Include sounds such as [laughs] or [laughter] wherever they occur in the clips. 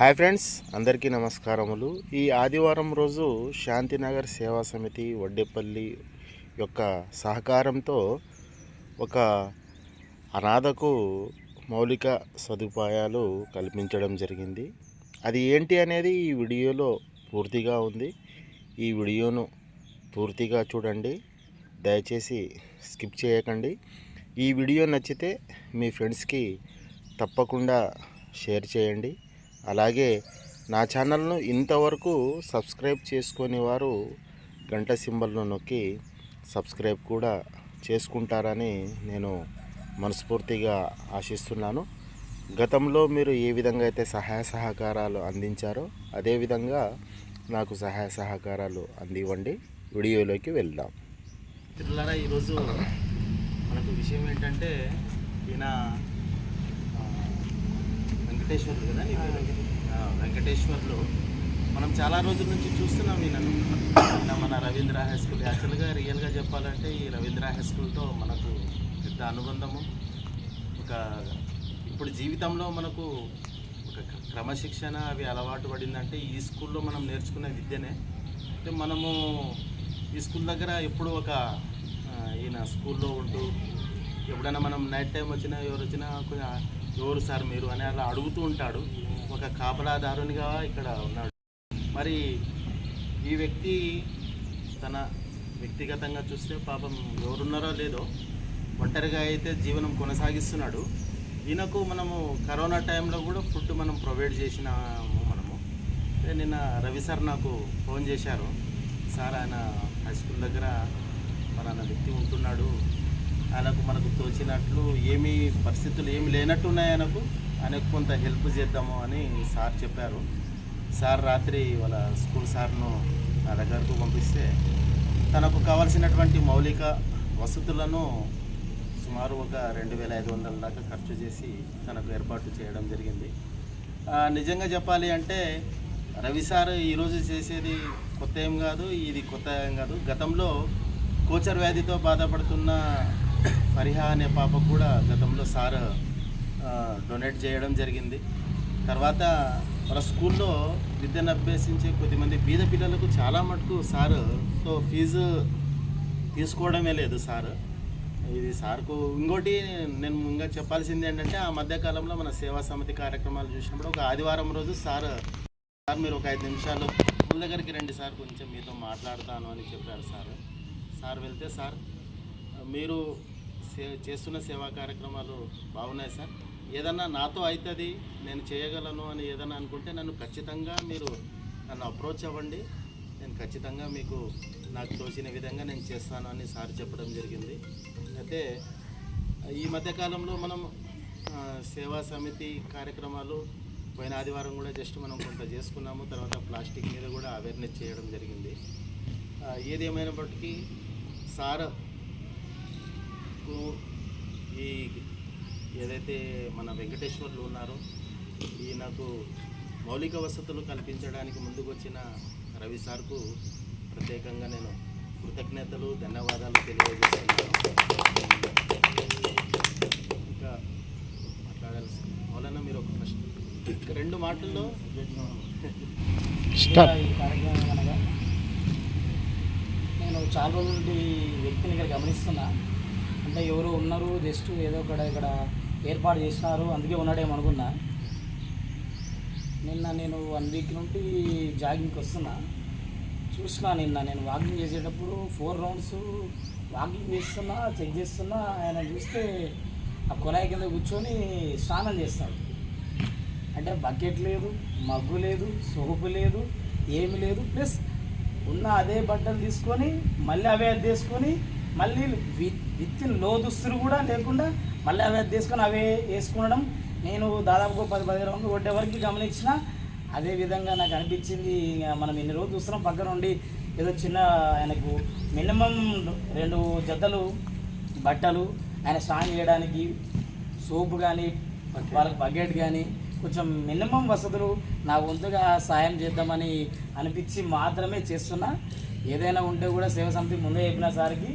Hi friends అందరికీ నమస్కారములు. ఈ ఆదివారం రోజు శాంతినగర్ సేవా సమితి వడ్డేపల్లి యొక్క సహకారంతో ఒక అనాథకు మౌలిక సదుపాయాలు కల్పించడం జరిగింది. అది ఏంటి అనేది ఈ వీడియోలో పూర్తిగా ఉంది. ఈ వీడియోను పూర్తిగా చూడండి. దయచేసి స్కిప్ చేయకండి. ఈ వీడియో నచ్చితే మీ ఫ్రెండ్స్కి తప్పకుండా షేర్ చేయండి. అలాగే నా ఛానల్ను ఇంతవరకు సబ్స్క్రైబ్ చేసుకొని వారు గంట సింబల్ను నొక్కి సబ్స్క్రైబ్ కూడా చేసుకుంటారని నేను మనస్ఫూర్తిగా ఆశిస్తున్నాను. గతంలో మీరు ఏ విధంగా అయితే సహాయ సహకారాలు అందించారో అదేవిధంగా నాకు సహాయ సహకారాలు అందివ్వండి. వీడియోలోకి వెళ్దాం. మిత్రులారా ఈరోజు మనకు విషయం ఏంటంటే ఈయన వెంకటేశ్వర్లు కదా వెంకటేశ్వర్లు. మనం చాలా రోజుల నుంచి చూస్తున్నాం ఈయనను. నిన్న మన రవీంద్ర హై స్కూల్ యాక్చువల్గా రియల్గా చెప్పాలంటే ఈ రవీంద్ర హై స్కూల్తో మనకు పెద్ద అనుబంధము. ఒక ఇప్పుడు జీవితంలో మనకు ఒక క్రమశిక్షణ అవి అలవాటు పడిందంటే ఈ స్కూల్లో మనం నేర్చుకునే విద్యనే. అంటే మనము ఈ స్కూల్ దగ్గర ఎప్పుడు ఒక ఈయన స్కూల్లో ఉంటూ ఎప్పుడైనా మనం నైట్ టైం వచ్చినా ఎవరు వచ్చినా కొంచెం ఎవరు సార్ మీరు అని అలా అడుగుతూ ఉంటాడు. ఒక కాపలాదారునిగా ఇక్కడ ఉన్నాడు. మరి ఈ వ్యక్తి తన వ్యక్తిగతంగా చూస్తే పాపం ఎవరున్నారో లేదో ఒంటరిగా అయితే జీవనం కొనసాగిస్తున్నాడు. ఈయనకు మనము కరోనా టైంలో కూడా ఫుడ్ మనం ప్రొవైడ్ చేసినాము మనము. నిన్న రవి సార్ నాకు ఫోన్ చేశారు. సార్ ఆయన హై స్కూల్ దగ్గర పలానా వ్యక్తి ఉంటున్నాడు. ఆయనకు మనకు తోచినట్లు ఏమీ పరిస్థితులు ఏమి లేనట్టు ఉన్నాయి ఆయనకు. ఆయనకు కొంత హెల్ప్ చేద్దాము అని సార్ చెప్పారు. సార్ రాత్రి వాళ్ళ స్కూల్ సార్ను నా దగ్గరకు పంపిస్తే తనకు కావాల్సినటువంటి మౌలిక వసతులను సుమారు ఒక రెండు వేల ఐదు వందల దాకా ఖర్చు చేసి తనకు ఏర్పాటు చేయడం జరిగింది. నిజంగా చెప్పాలి అంటే రవి సార్ ఈరోజు చేసేది కొత్త ఏం కాదు ఇది కొత్త ఏం కాదు. గతంలో కోచర్ వ్యాధితో బాధపడుతున్న ఫరిహా అనే పాప కూడా గతంలో సార్ డొనేట్ చేయడం జరిగింది. తర్వాత వాళ్ళ స్కూల్లో విద్యను అభ్యసించే కొద్దిమంది బీద పిల్లలకు చాలా మటుకు సార్తో ఫీజు తీసుకోవడమే లేదు సార్. ఇది సార్కు ఇంకోటి నేను ఇంకా చెప్పాల్సింది ఏంటంటే ఆ మధ్యకాలంలో మన సేవా సమితి కార్యక్రమాలు చూసినప్పుడు ఒక ఆదివారం రోజు సార్ సార్ మీరు ఒక ఐదు నిమిషాలు స్కూల్ దగ్గరికి రండి సార్ కొంచెం మీతో మాట్లాడతాను అని చెప్పారు సార్. సార్ వెళ్తే సార్ మీరు చేస్తున్న సేవా కార్యక్రమాలు బాగున్నాయి సార్. ఏదన్నా నాతో అవుతుంది నేను చేయగలను అని ఏదన్నా అనుకుంటే నన్ను ఖచ్చితంగా మీరు నన్ను అప్రోచ్ అవ్వండి. నేను ఖచ్చితంగా మీకు నాకు తోచిన విధంగా నేను చేస్తాను అని సార్ చెప్పడం జరిగింది. అయితే ఈ మధ్యకాలంలో మనం సేవా సమితి కార్యక్రమాలు పోయిన ఆదివారం కూడా జస్ట్ మనం కొంత చేసుకున్నాము. తర్వాత ప్లాస్టిక్ మీద కూడా అవేర్నెస్ చేయడం జరిగింది. ఏదేమైనప్పటికీ ఏది సార్ కు ఈ ఏదైతే మన వెంకటేశ్వర్లు ఉన్నారో ఈయనకు మౌలిక వసతులు కల్పించడానికి ముందుకు వచ్చిన రవి సార్కు ప్రత్యేకంగా నేను కృతజ్ఞతలు ధన్యవాదాలు తెలియజేస్తున్నాను. ఇంకా మాట్లాడాల్సి మౌలన్న మీరు ఒక ఫస్ట్ రెండు మాటల్లో నేను చాలా రోజుల నుండి వ్యక్తిని ఇక్కడ గమనిస్తున్నా. అంటే ఎవరు ఉన్నారు జస్ట్ ఏదో ఒకటి ఇక్కడ ఏర్పాటు చేసినారు అందుకే ఉన్నాడేమో అనుకున్నా. నిన్న నేను వన్ వీక్ నుండి జాగింగ్కి వస్తున్నా. చూసినా నిన్న నేను వాకింగ్ చేసేటప్పుడు ఫోర్ రౌండ్స్ వాకింగ్ చేస్తున్నా చెక్ చేస్తున్నా ఆయన చూస్తే ఆ కుళాయి కింద కూర్చొని స్నానం చేస్తాడు. అంటే బకెట్ లేదు మగ్గు లేదు సోపు లేదు ఏమి లేదు ప్లస్ ఉన్న అదే బట్టలు తీసుకొని మళ్ళీ అవే అది తీసుకొని మళ్ళీ విత్ విత్ ఇన్లో దుస్తులు కూడా లేకుండా మళ్ళీ అవే తీసుకొని అవే వేసుకునడం. నేను దాదాపుగా పది పది రౌండ్లు కొట్టే వరకు గమనించిన అదే విధంగా నాకు అనిపించింది. మనం ఇన్ని రోజులు చూస్తున్నాం పక్కన ఉండి ఏదో చిన్న ఆయనకు మినిమం రెండు జతలు బట్టలు ఆయన స్నానం చేయడానికి సోపు కానీ వాళ్ళకి బకెట్ కానీ కొంచెం మినిమం వసతులు నా వంతుగా సాయం చేద్దామని అనిపించి మాత్రమే చేస్తున్నా. ఏదైనా ఉంటే కూడా సేవ సమితి ముందే చెప్పిన సార్కి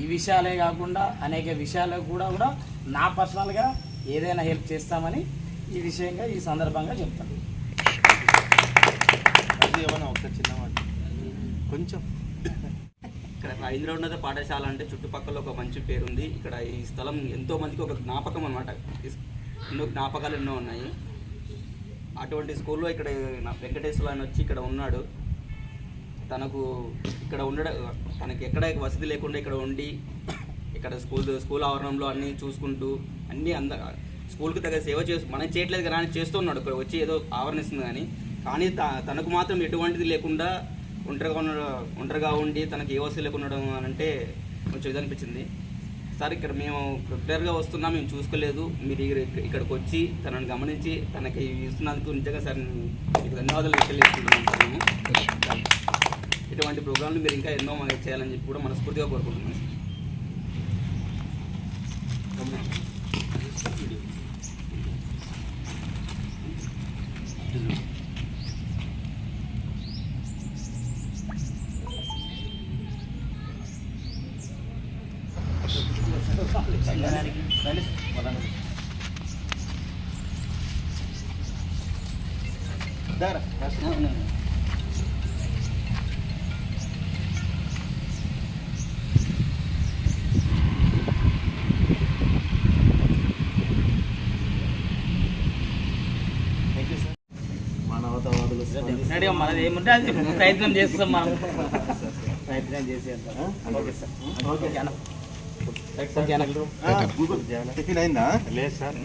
ఈ విషయాలే కాకుండా అనేక విషయాలు కూడా కూడా నా పర్సనల్గా ఏదైనా హెల్ప్ చేస్తామని ఈ విషయంగా ఈ సందర్భంగా చెప్తాను. ఏమన్నా ఒక చిన్న మాట? కొంచెం. ఇక్కడ రవీంద్రోన్నత పాఠశాల అంటే చుట్టుపక్కల ఒక మంచి పేరుంది. ఇక్కడ ఈ స్థలం ఎంతో మందికి ఒక జ్ఞాపకం అనమాట ఎన్నో జ్ఞాపకాలు ఎన్నో ఉన్నాయి. అటువంటి స్కూల్లో ఇక్కడ నా వెంకటేశ్వర ఆయన వచ్చి ఇక్కడ ఉన్నాడు. తనకు ఇక్కడ ఉండడం తనకి ఎక్కడ వసతి లేకుండా ఇక్కడ ఉండి ఇక్కడ స్కూల్ స్కూల్ ఆవరణంలో అన్నీ చూసుకుంటూ అన్నీ అంద స్కూల్కి తగ్గ సేవ చేస్తూ మనం చేయట్లేదు కదా అని చేస్తున్నాడు ఇక్కడ వచ్చి ఏదో ఆవరణిస్తుంది కానీ కానీ త- తనకు మాత్రం ఎటువంటిది లేకుండా ఒంటరిగా ఉన్న ఒంటరిగా ఉండి తనకి ఏ వసతి లేకుండా ఉండడం అని అంటే కొంచెం ఇది అనిపించింది. సార్ ఇక్కడ మేము ప్రిపేర్గా వస్తున్నాం మేము చూసుకోలేదు. మీరు ఇక్కడికి వచ్చి తనను గమనించి తనకి ఇస్తున్నందుకు నిజంగా సార్ మీకు ధన్యవాదాలు తెలియజేస్తున్నాం సార్ మేము. ఇటువంటి ప్రోగ్రాంలు మీరు ఇంకా ఎన్నో మాకు చేయాలని చెప్పి కూడా మనస్ఫూర్తిగా కోరుకుంటున్నాం. సార్ రండి, మనది ఏముంటే అది ప్రయత్నం చేస్తాం మనం. ప్రయత్నం చేసేద్దాం ఓకే సార్. ఓకే. టిఫిన్ అయిందా? లేదు సార్.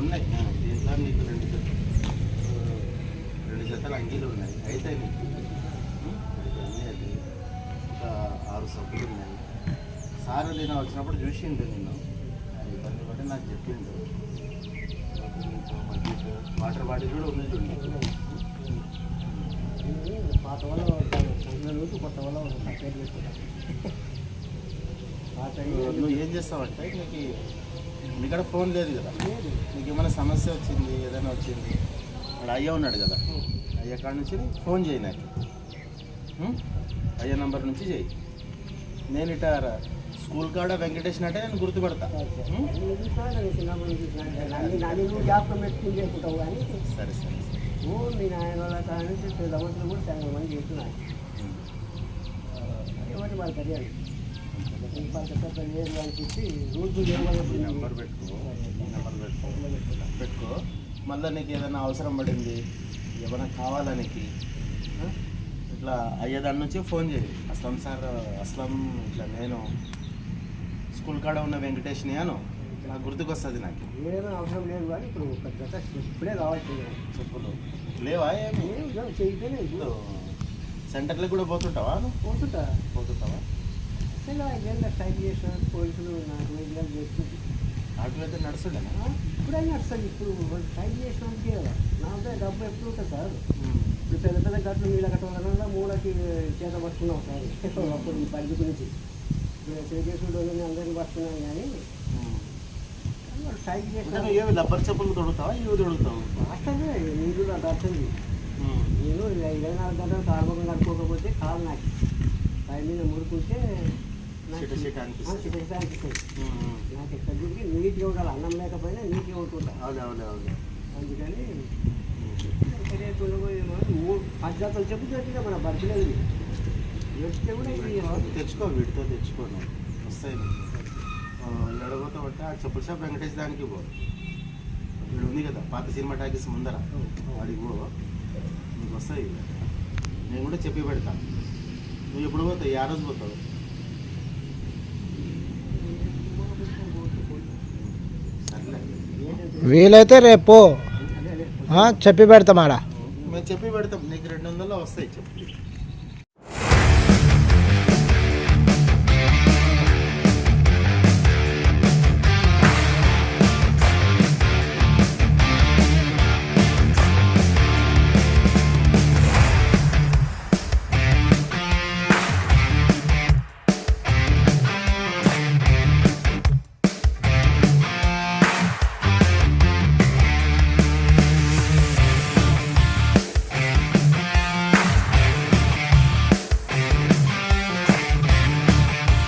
ఉన్నాయి. ఆ, దీంట్లో నీకు రెండు రెండు జతలు అంగీలు ఉన్నాయి. అయితే నీకు అది ఒక ఆరు సబ్బులు ఉన్నాయి. సార్ నేను వచ్చినప్పుడు చూసిండు నేను అది ఇబ్బంది పడి నాకు చెప్పిండు. వాటర్ బాటిల్ కూడా ఉంది చూడండి పాత వాళ్ళు రోజు కొత్త సపరేట్ పాత నువ్వు ఏం చేస్తావంటే? నీకు నీకడ ఫోన్ లేదు కదా. నీకు ఏమైనా సమస్య వచ్చింది ఏదైనా వచ్చింది? అక్కడ అయ్య ఉన్నాడు కదా. అయ్య కాడ నుంచి ఫోన్ చేయి నాకు? అయ్య నంబర్ నుంచి చేయి. నేను ఇట స్కూల్ కాడ వెంకటేష్ అంటే నేను గుర్తుపడతా. సరే సరే. సరే ఓ మీ నాయన వాళ్ళ కాడ చాలా మంది చేస్తున్నారు. ఎవరి వాళ్ళు నెంబర్ పెట్టుకో ఈ నెంబర్ పెట్టుకో పెట్టుకో మళ్ళీ నీకు ఏదైనా అవసరం పడింది ఏమైనా కావాలా నీకు? ఆ? ఇట్లా అయ్యేదాని నుంచి ఫోన్ చేయి. అస్లం సార్ అస్లం ఇట్లా నేను స్కూల్ కాడ ఉన్న వెంకటేష్ని అను. నాకు గుర్తుకొస్తుంది నాకు. ఏదైనా అవసరం లేదు కానీ ఇప్పుడు ఒక జత ఇప్పుడే కావచ్చు చెప్పులు. లేవా ఏమి? చేయితేనే ఇప్పుడు సెంటర్లో కూడా పోతుంటావా నువ్వు పోతుంటా. పోతుంటావా? ఇలా ఏదైనా స్ట్రైక్ చేసిన పోలీసులు నాకు వేలు చేస్తుంది అటు అయితే నడుస్తుండేనా? అసలు ఇప్పుడు స్ట్రైక్ చేసినందుకే కదా. నా దగ్గర డబ్బు ఎప్పుడు ఉంటుంది సార్ ఇప్పుడు పెద్ద పెద్ద గట్లు నీళ్ళ కట్టడం మూలకి చేత పట్టుకున్నాం సార్. [laughs] అప్పుడు పరిధి గురించి. చేసేసుడు అందరినీ పట్టుకున్నాం కానీ స్ట్రైక్ అంటే చేసిన నువ్వు ఏమి రబ్బర్ చెప్పులు తొడుగుతావా? ఇవి తొడుగుతావు? మాస్టర్నే నీళ్ళు నాకు అర్థంది నేను ఇరవై నాలుగు గంటలు కార్మకం కట్టుకోకపోతే కాదు నాకు పై మీద మురుకుంటే నాకు ఎక్కడ తిరిగి నీట్గా ఉండాలి అన్నం లేకపోయినా నీట్గా ఉంటుంటా. అవును అవును అవును. అందుకని మూడు పద్ధతులు చెబుతున్నట్టుగా మన ఇది తెచ్చుకో వీటితో తెచ్చుకో నువ్వు. వస్తాయి ఎడబోతా ఉంటే ఆ చెప్పుల షాప్ వెంకటేష్ దానికి పో. ఇక్కడ ఉంది కదా పాత సినిమా టాకీస్ ముందర. వాడికి పో. నీకు వస్తాయి నేను కూడా చెప్పి పెడతా. నువ్వు ఎప్పుడు పోతావు? ఆ రోజు పోతావు? వీలైతే రేపు చెప్పి పెడతాం ఆడ. మేము చెప్పి పెడతాం. నీకు రెండు వందలు వస్తాయి చెప్పు.